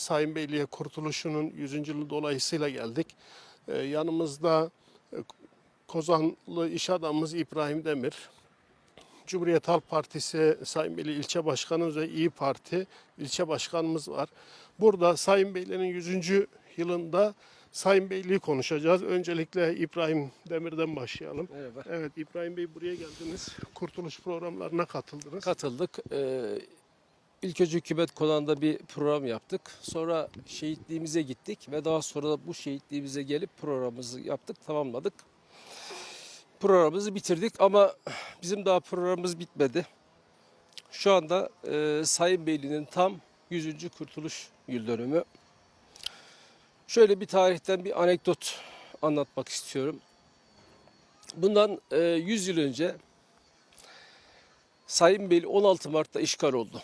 Sayın Beyliğe kurtuluşunun 100. yılı dolayısıyla geldik. Ee, yanımızda e, Kozanlı iş adamımız İbrahim Demir, Cumhuriyet Halk Partisi Sayın Beyli ilçe başkanımız ve İyi Parti ilçe başkanımız var. Burada Sayın Beyliğinin 100. yılında Sayın Beyliği konuşacağız. Öncelikle İbrahim Demir'den başlayalım. Merhaba. Evet İbrahim Bey buraya geldiniz. Kurtuluş programlarına katıldınız. Katıldık. Ee, ilk önce hükümet konağında bir program yaptık. Sonra şehitliğimize gittik ve daha sonra da bu şehitliğimize gelip programımızı yaptık, tamamladık. Programımızı bitirdik ama bizim daha programımız bitmedi. Şu anda e, Sayın Beyli'nin tam 100. Kurtuluş Yıl Dönümü. Şöyle bir tarihten bir anekdot anlatmak istiyorum. Bundan e, 100 yıl önce Sayın Beyli 16 Mart'ta işgal oldu.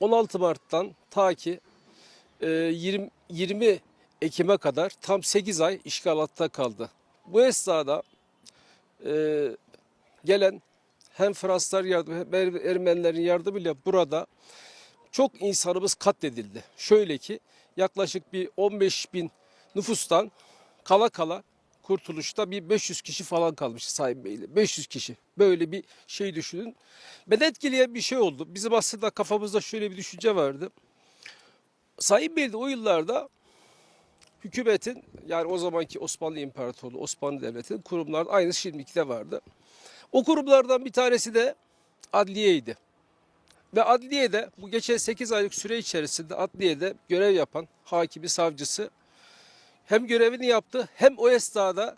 16 Mart'tan ta ki e, 20, 20 Ekim'e kadar tam 8 ay işgal altta kaldı. Bu esnada e, gelen hem Fransızlar yardım hem Er- Ermenilerin yardımıyla burada çok insanımız katledildi. Şöyle ki yaklaşık bir 15 bin nüfustan kala kala kurtuluşta bir 500 kişi falan kalmış Sayın Bey'le. 500 kişi. Böyle bir şey düşünün. Beni etkileyen bir şey oldu. Bizim aslında kafamızda şöyle bir düşünce vardı. Sayın Bey de o yıllarda hükümetin yani o zamanki Osmanlı İmparatorluğu, Osmanlı Devleti'nin kurumları aynı şimdiki de vardı. O kurumlardan bir tanesi de adliyeydi. Ve adliyede bu geçen 8 aylık süre içerisinde adliyede görev yapan hakimi, savcısı hem görevini yaptı hem o esnada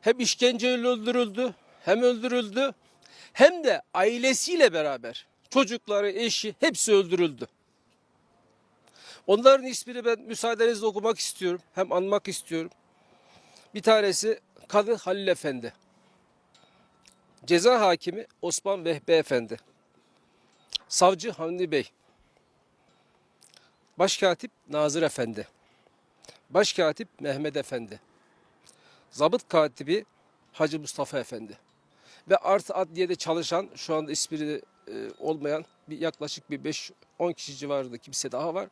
hem işkenceyle öldürüldü hem öldürüldü hem de ailesiyle beraber çocukları, eşi hepsi öldürüldü. Onların ismini ben müsaadenizle okumak istiyorum. Hem anmak istiyorum. Bir tanesi Kadı Halil Efendi. Ceza hakimi Osman Vehbi Efendi. Savcı Hamdi Bey. Başkatip Nazır Efendi. Başkatip Mehmet Efendi. Zabıt katibi Hacı Mustafa Efendi. Ve artı adliyede çalışan şu anda ismini e, olmayan bir yaklaşık bir 5-10 kişi civarında kimse daha var.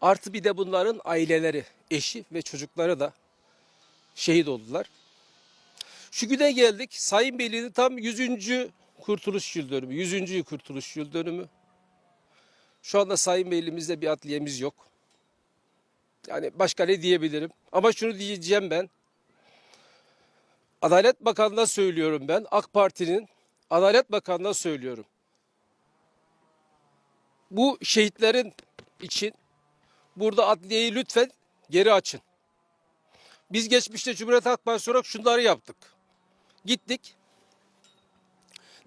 Artı bir de bunların aileleri, eşi ve çocukları da şehit oldular. Şu güne geldik. Sayın Beyliği'nin tam 100. Kurtuluş Yıl Dönümü. 100. Kurtuluş Yıl Dönümü. Şu anda Sayın Beyliğimizde bir adliyemiz yok. Yani başka ne diyebilirim? Ama şunu diyeceğim ben. Adalet Bakanı'na söylüyorum ben. AK Parti'nin Adalet Bakanı'na söylüyorum. Bu şehitlerin için burada adliyeyi lütfen geri açın. Biz geçmişte Cumhuriyet Halk Partisi olarak şunları yaptık. Gittik.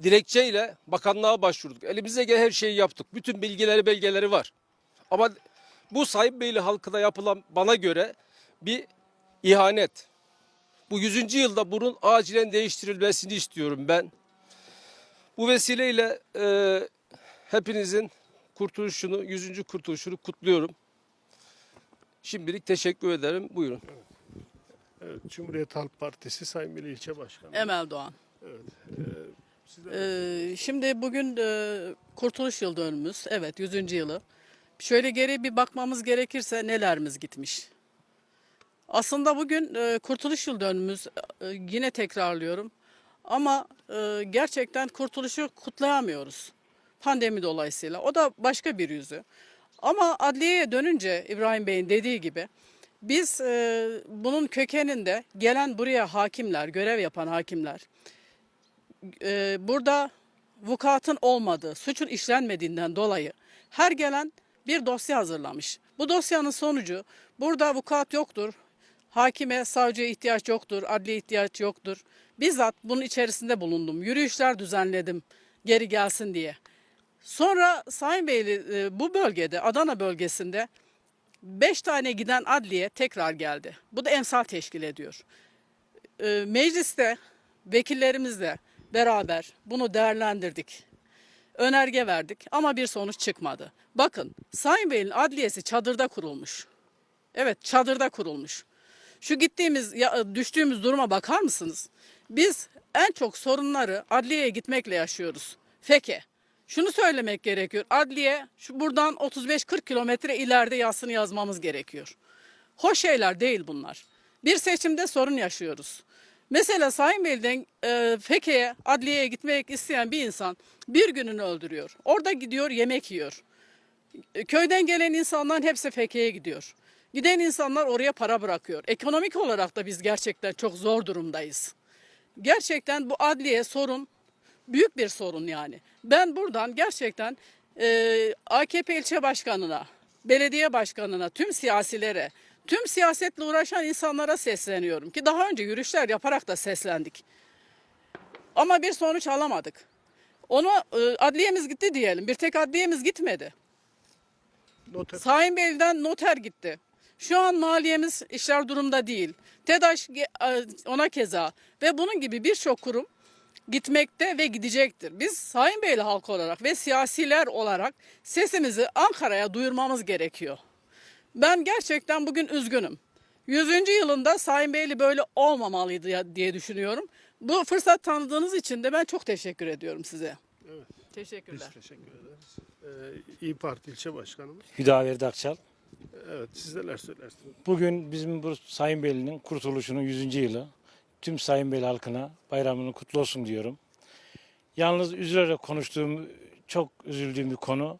Dilekçeyle bakanlığa başvurduk. Elimizde gelen her şeyi yaptık. Bütün bilgileri belgeleri var. Ama bu Sayın Beyli halkına yapılan bana göre bir ihanet. Bu 100. yılda bunun acilen değiştirilmesini istiyorum ben. Bu vesileyle e, hepinizin kurtuluşunu, 100. kurtuluşunu kutluyorum. Şimdilik teşekkür ederim. Buyurun. Evet, Cumhuriyet Halk Partisi Sayın Beyli ilçe başkanı. Emel Doğan. Evet. Ee, sizden Ee, şimdi bugün e, Kurtuluş Yıl dönümümüz. Evet 100. yılı. Şöyle geri bir bakmamız gerekirse nelerimiz gitmiş. Aslında bugün e, Kurtuluş Yıl dönümümüz e, yine tekrarlıyorum. Ama e, gerçekten kurtuluşu kutlayamıyoruz. Pandemi dolayısıyla. O da başka bir yüzü. Ama adliyeye dönünce İbrahim Bey'in dediği gibi biz e, bunun kökeninde gelen buraya hakimler, görev yapan hakimler, e, burada vukuatın olmadığı, suçun işlenmediğinden dolayı her gelen bir dosya hazırlamış. Bu dosyanın sonucu burada vukuat yoktur, hakime, savcıya ihtiyaç yoktur, adliye ihtiyaç yoktur. Bizzat bunun içerisinde bulundum. Yürüyüşler düzenledim geri gelsin diye. Sonra Sayın Beyli e, bu bölgede, Adana bölgesinde 5 tane giden adliye tekrar geldi. Bu da emsal teşkil ediyor. E, Mecliste vekillerimizle beraber bunu değerlendirdik. Önerge verdik ama bir sonuç çıkmadı. Bakın Sayın Bey'in adliyesi çadırda kurulmuş. Evet çadırda kurulmuş. Şu gittiğimiz, ya- düştüğümüz duruma bakar mısınız? Biz en çok sorunları adliyeye gitmekle yaşıyoruz. Feke. Şunu söylemek gerekiyor. Adliye şu buradan 35-40 kilometre ileride yazısını yazmamız gerekiyor. Hoş şeyler değil bunlar. Bir seçimde sorun yaşıyoruz. Mesela Sayın Bey'den e, Fekke'ye, adliyeye gitmek isteyen bir insan bir gününü öldürüyor. Orada gidiyor yemek yiyor. E, Köyden gelen insanların hepsi Fekke'ye gidiyor. Giden insanlar oraya para bırakıyor. Ekonomik olarak da biz gerçekten çok zor durumdayız. Gerçekten bu adliye sorun büyük bir sorun yani. Ben buradan gerçekten e, AKP ilçe başkanına, belediye başkanına, tüm siyasilere, tüm siyasetle uğraşan insanlara sesleniyorum ki daha önce yürüyüşler yaparak da seslendik. Ama bir sonuç alamadık. Onu e, adliyemiz gitti diyelim. Bir tek adliyemiz gitmedi. Noter. Sayın Bey'den noter gitti. Şu an maliyemiz işler durumda değil. TEDAŞ e, ona keza ve bunun gibi birçok kurum gitmekte ve gidecektir. Biz Sayın Beyli halk olarak ve siyasiler olarak sesimizi Ankara'ya duyurmamız gerekiyor. Ben gerçekten bugün üzgünüm. 100. yılında Sayın Beyli böyle olmamalıydı diye düşünüyorum. Bu fırsat tanıdığınız için de ben çok teşekkür ediyorum size. Evet. Teşekkürler. Biz teşekkür ederiz. Ee, İyi Parti ilçe başkanımız. Hüdaverdi Akçal. Evet siz neler söylersiniz? Bugün bizim bu Sayın Beyli'nin kurtuluşunun 100. yılı. Tüm Sayın Beyli halkına bayramının kutlu olsun diyorum. Yalnız üzülerek konuştuğum, çok üzüldüğüm bir konu.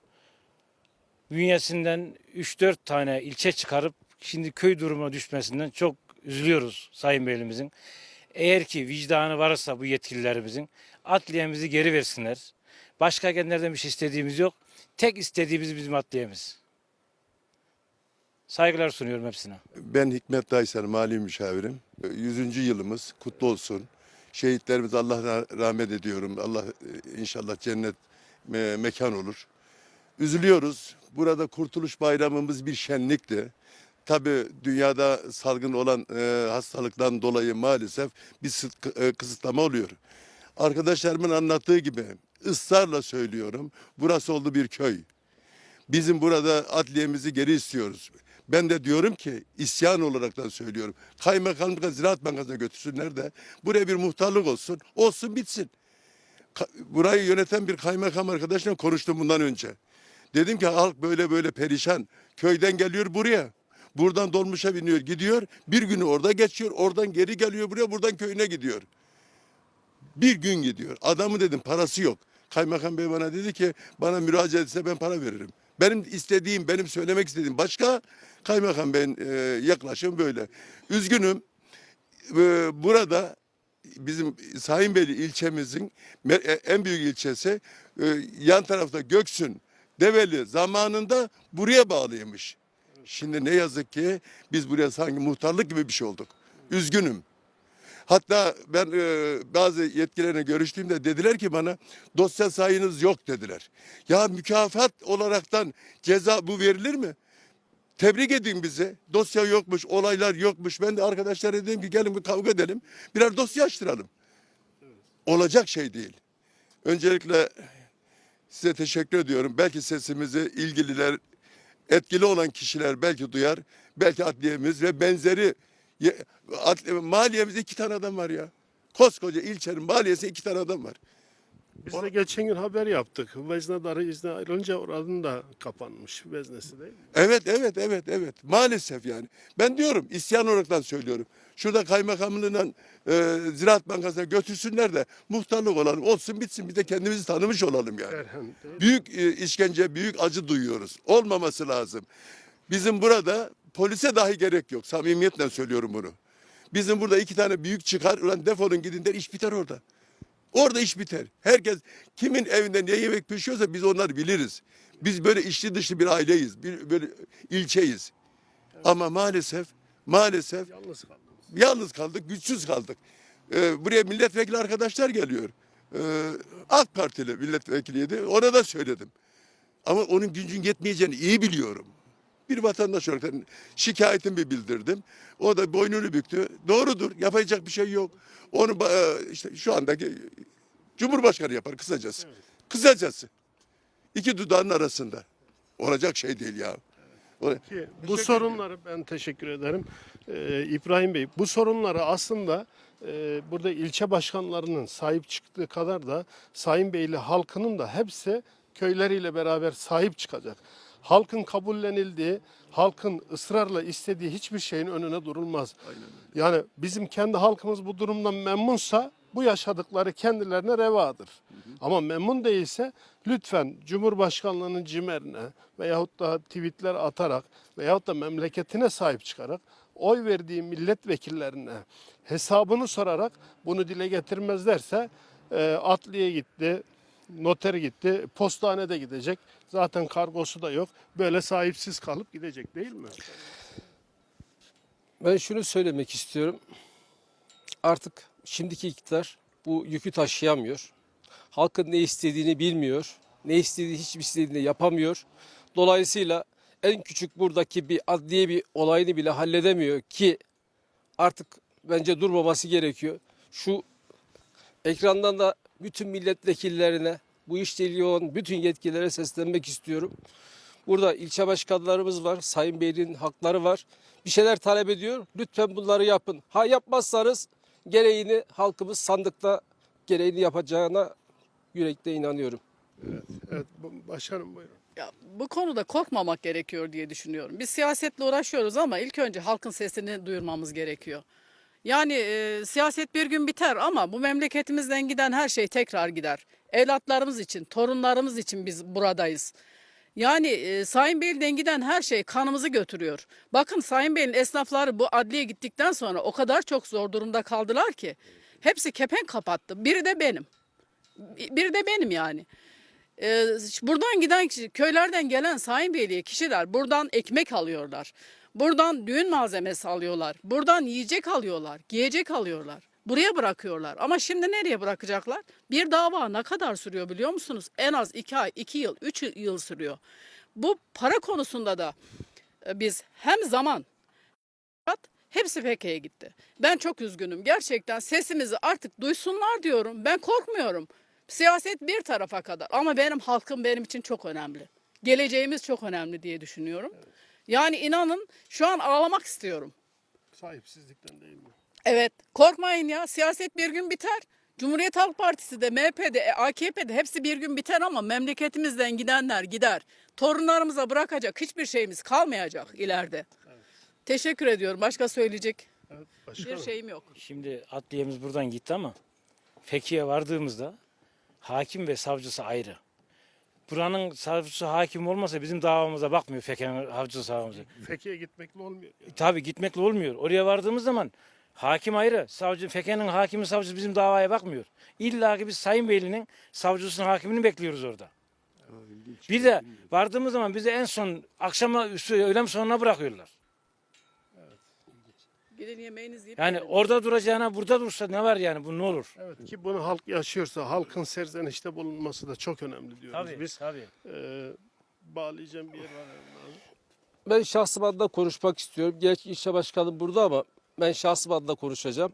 Bünyesinden 3-4 tane ilçe çıkarıp şimdi köy durumuna düşmesinden çok üzülüyoruz Sayın Beylimizin. Eğer ki vicdanı varsa bu yetkililerimizin adliyemizi geri versinler. Başka kendilerden bir şey istediğimiz yok. Tek istediğimiz bizim adliyemiz. Saygılar sunuyorum hepsine. Ben Hikmet Daysar, mali müşavirim. 100. yılımız kutlu olsun. Şehitlerimiz Allah ra- rahmet ediyorum. Allah e, inşallah cennet me- mekan olur. Üzülüyoruz. Burada Kurtuluş Bayramımız bir şenlikti. Tabii dünyada salgın olan e, hastalıktan dolayı maalesef bir sık- e, kısıtlama oluyor. Arkadaşlarımın anlattığı gibi ısrarla söylüyorum. Burası oldu bir köy. Bizim burada adliyemizi geri istiyoruz. Ben de diyorum ki isyan olaraktan söylüyorum. Kaymakamlıkla Ziraat Bankası'na götürsünler de buraya bir muhtarlık olsun. Olsun bitsin. Burayı yöneten bir kaymakam arkadaşla konuştum bundan önce. Dedim ki halk böyle böyle perişan. Köyden geliyor buraya. Buradan dolmuşa biniyor gidiyor. Bir günü orada geçiyor. Oradan geri geliyor buraya. Buradan köyüne gidiyor. Bir gün gidiyor. Adamı dedim parası yok. Kaymakam bey bana dedi ki bana müracaat etse ben para veririm. Benim istediğim, benim söylemek istediğim başka. Kaymakam beyin e, yaklaşım böyle. Üzgünüm. E, burada bizim Sayınbeyli ilçemizin e, en büyük ilçesi e, yan tarafta Göksün, Develi zamanında buraya bağlıymış. Şimdi ne yazık ki biz buraya sanki muhtarlık gibi bir şey olduk. Üzgünüm. Hatta ben e, bazı yetkililerine görüştüğümde dediler ki bana dosya sayınız yok dediler. Ya mükafat olaraktan ceza bu verilir mi? Tebrik edin bizi. Dosya yokmuş, olaylar yokmuş. Ben de arkadaşlara dedim ki gelin bir kavga edelim. Birer dosya açtıralım. Olacak şey değil. Öncelikle size teşekkür ediyorum. Belki sesimizi ilgililer, etkili olan kişiler belki duyar. Belki adliyemiz ve benzeri Ye- ad- maliyemizde iki tane adam var ya. Koskoca ilçenin maliyesi iki tane adam var. Biz de geçen gün haber yaptık. Veznedarı izne ayrılınca oranın da kapanmış veznesi değil mi? Evet, evet, evet, evet. Maalesef yani. Ben diyorum, isyan olaraktan söylüyorum. Şurada kaymakamlığından e, Ziraat Bankası'na götürsünler de muhtarlık olalım. Olsun bitsin. Bir de kendimizi tanımış olalım yani. Mi? Büyük e, işkence, büyük acı duyuyoruz. Olmaması lazım. Bizim burada polise dahi gerek yok. Samimiyetle söylüyorum bunu. Bizim burada iki tane büyük çıkar. Ulan defolun gidin der iş biter orada. Orada iş biter. Herkes kimin evinde ne yemek pişiyorsa biz onları biliriz. Biz böyle içli dışlı bir aileyiz. Bir, böyle ilçeyiz. Ama maalesef maalesef Yalnız kaldınız. yalnız kaldık, güçsüz kaldık. Ee, buraya milletvekili arkadaşlar geliyor. Ee, AK Partili milletvekiliydi. Ona da söyledim. Ama onun gücün yetmeyeceğini iyi biliyorum. Bir vatandaş olarak şikayetimi bildirdim. O da boynunu büktü. Doğrudur. Yapacak bir şey yok. Onu ba- işte şu andaki Cumhurbaşkanı yapar kısacası. Kısacası. İki dudağın arasında. Olacak şey değil ya. Ki bu sorunları ben teşekkür ederim. Ee, İbrahim Bey bu sorunları aslında e, burada ilçe başkanlarının sahip çıktığı kadar da Sayın Beyli halkının da hepsi köyleriyle beraber sahip çıkacak. Halkın kabullenildiği, halkın ısrarla istediği hiçbir şeyin önüne durulmaz. Yani bizim kendi halkımız bu durumdan memnunsa bu yaşadıkları kendilerine revadır. Ama memnun değilse lütfen Cumhurbaşkanlığının cimerine veyahut da tweetler atarak veyahut da memleketine sahip çıkarak oy verdiği milletvekillerine hesabını sorarak bunu dile getirmezlerse e, adliye gitti, noter gitti, postane de gidecek. Zaten kargosu da yok. Böyle sahipsiz kalıp gidecek değil mi? Ben şunu söylemek istiyorum. Artık şimdiki iktidar bu yükü taşıyamıyor. Halkın ne istediğini bilmiyor. Ne istediği hiçbir istediğini yapamıyor. Dolayısıyla en küçük buradaki bir adliye bir olayını bile halledemiyor ki artık bence durmaması gerekiyor. Şu ekrandan da bütün milletvekillerine bu işle ilgili olan bütün yetkililere seslenmek istiyorum. Burada ilçe başkanlarımız var, Sayın Bey'in hakları var. Bir şeyler talep ediyor. Lütfen bunları yapın. Ha yapmazsanız gereğini halkımız sandıkta gereğini yapacağına yürekte inanıyorum. Evet, bu- başkanım buyurun. Ya, bu konuda korkmamak gerekiyor diye düşünüyorum. Biz siyasetle uğraşıyoruz ama ilk önce halkın sesini duyurmamız gerekiyor. Yani e, siyaset bir gün biter ama bu memleketimizden giden her şey tekrar gider. Evlatlarımız için, torunlarımız için biz buradayız. Yani e, Sayın Bey'den giden her şey kanımızı götürüyor. Bakın Sayın Bey'in esnafları bu adliye gittikten sonra o kadar çok zor durumda kaldılar ki. Hepsi kepenk kapattı. Biri de benim. Biri de benim yani. Ee, buradan giden kişi, köylerden gelen Sayın Beyliğe kişiler buradan ekmek alıyorlar. Buradan düğün malzemesi alıyorlar. Buradan yiyecek alıyorlar, giyecek alıyorlar. Buraya bırakıyorlar. Ama şimdi nereye bırakacaklar? Bir dava ne kadar sürüyor biliyor musunuz? En az iki ay, iki yıl, üç yıl sürüyor. Bu para konusunda da e, biz hem zaman hepsi PKK'ya gitti. Ben çok üzgünüm. Gerçekten sesimizi artık duysunlar diyorum. Ben korkmuyorum. Siyaset bir tarafa kadar ama benim halkım benim için çok önemli. Geleceğimiz çok önemli diye düşünüyorum. Yani inanın şu an ağlamak istiyorum. Sahipsizlikten değil mi? Evet korkmayın ya siyaset bir gün biter. Cumhuriyet Halk Partisi de MHP'de e, AKP'de hepsi bir gün biter ama memleketimizden gidenler gider. Torunlarımıza bırakacak hiçbir şeyimiz kalmayacak ileride. Teşekkür ediyorum. Başka söyleyecek Evet, bir başkanım. şeyim yok. Şimdi adliyemiz buradan gitti ama Fethiye'ye vardığımızda hakim ve savcısı ayrı. Buranın savcısı hakim olmasa bizim davamıza bakmıyor Fethiye'nin savcısı savcısı. Fekhi'ye gitmekle olmuyor. yani. Tabii gitmekle olmuyor. Oraya vardığımız zaman hakim ayrı. Savcı, Fekhe'nin hakimi savcısı bizim davaya bakmıyor. İlla ki biz Sayın Beyli'nin savcısının hakimini bekliyoruz orada. Bir de vardığımız zaman bizi en son akşama öğlem sonuna bırakıyorlar. Gidin yemeğinizi yiyip Yani gelin. orada duracağına burada dursa ne var yani bu ne olur? Evet ki bunu halk yaşıyorsa halkın serzenişte bulunması da çok önemli diyoruz Tabii biz. tabii. Ee, bağlayacağım bir yer var. Ben şahsım adına konuşmak istiyorum. Gerçi ilçe başkanım burada ama ben şahsım adına konuşacağım.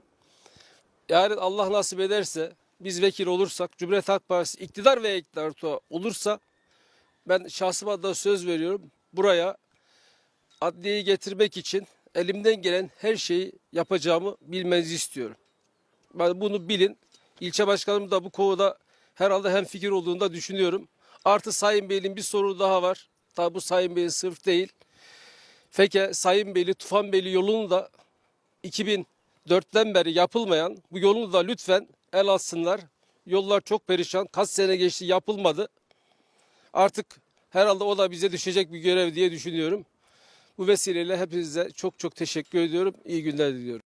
Yarın Allah nasip ederse biz vekil olursak, Cumhuriyet Halk Partisi iktidar ve iktidar olursa ben şahsım adına söz veriyorum. Buraya adliyeyi getirmek için elimden gelen her şeyi yapacağımı bilmenizi istiyorum. Ben bunu bilin. İlçe başkanım da bu konuda herhalde hem fikir olduğunu da düşünüyorum. Artı Sayın Bey'in bir soru daha var. Tabi bu Sayın Bey'in sırf değil. Feke, Sayın Beyli, Tufanbeyli yolunu da 2004'ten beri yapılmayan bu yolunu da lütfen el atsınlar. Yollar çok perişan. Kaç sene geçti yapılmadı. Artık herhalde o da bize düşecek bir görev diye düşünüyorum. Bu vesileyle hepinize çok çok teşekkür ediyorum. İyi günler diliyorum.